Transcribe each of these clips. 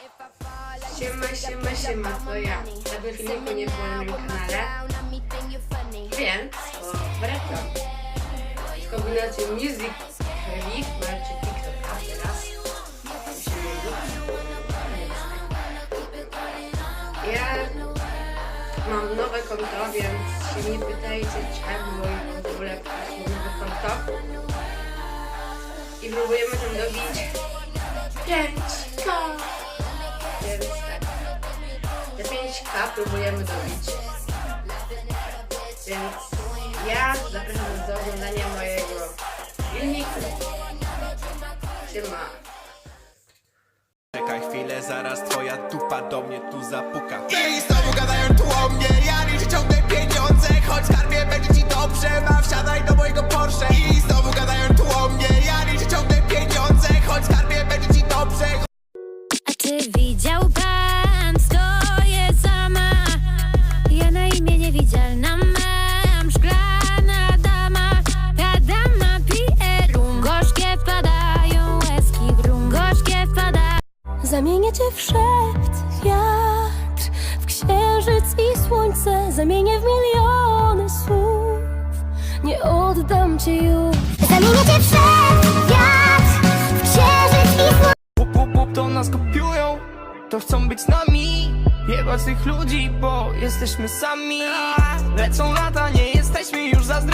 Siema, siema, siema, to ja. Dawno filmiku nie było na moim kanale, więc o, wracam. W kombinacji Music Relief, znaczy TikTok, a teraz. Ja mam nowe konto, więc się nie pytajcie czemu i w ogóle mam nowe konto. I próbujemy tam dobić 5K. Więc tak. Te 5K próbujemy dobić. Więc ja zapraszam do oglądania mojego filmiku. Siema. Czekaj chwilę, zaraz twoja dupa do mnie tu zapuka I znowu gadają Zamienię cię w szept, wiatr. W księżyc i słońce Zamienię w miliony słów. Nie oddam ci już. Zamienię cię w szept, wiatr. W księżyc i słońce. Pup, pup, pup, to nas kopiują. To chcą być z nami. Jebać tych ludzi, bo jesteśmy sami. Lecą lata, nie jesteśmy już zazdrośni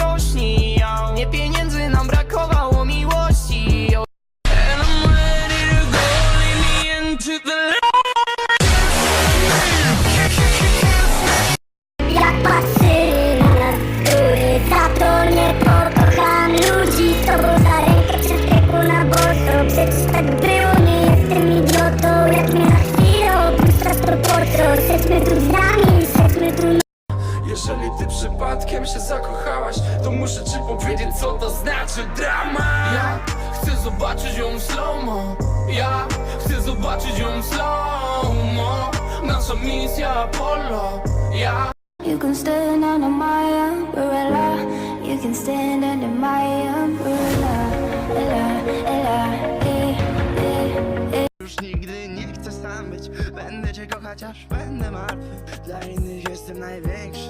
się zakochałaś To muszę ci powiedzieć co to znaczy drama. Ja chcę zobaczyć ją w slow-mo. Ja chcę zobaczyć ją w slow-mo. Nasza misja Apollo. Ja. You can stand under my umbrella. You can stand under my umbrella. Ella, ella, eh, eh, eh. Już nigdy nie chcę sam być. Będę cię kochać aż będę martwy. Dla innych jestem największy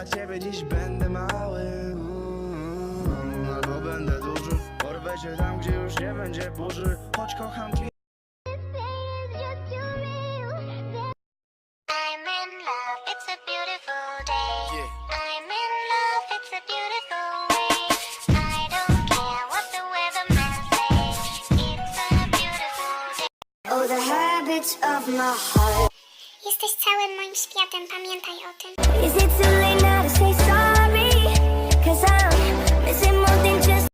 dla ciebie dziś będę mały Mm, Albo będę duży Porwę cię tam, gdzie już nie będzie burzy Choć kocham cię I'm in love, it's a beautiful day. I'm in love, it's a beautiful way. I don't care what the weatherman says. It's a beautiful day. Oh, the habits of my heart. Jesteś całym moim światem, pamiętaj o tym. Is it too late now to say sorry? Cause I'm missing more than just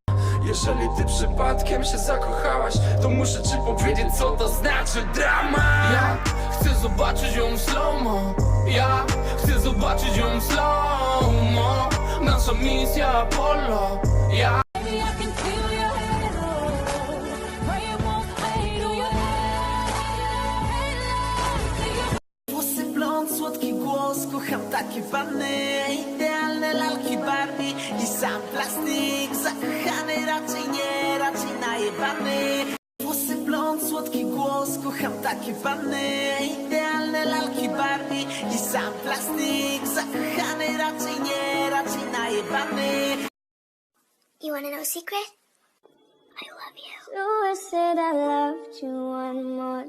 Jeżeli ty przypadkiem się zakochałaś To muszę ci powiedzieć co to znaczy drama Ja chcę zobaczyć ją w slow-mo Ja chcę zobaczyć ją w slow-mo Nasza misja Apollo Ja kocham takie panny Idealne lalki Barbie i sam plastik Zakochany raczej nie, raczej najebany Włosy blond, słodki głos, kocham takie panny Idealne lalki Barbie i sam plastik Zakochany raczej nie, raczej najebany You wanna know a secret? I love you. So I said I loved you one more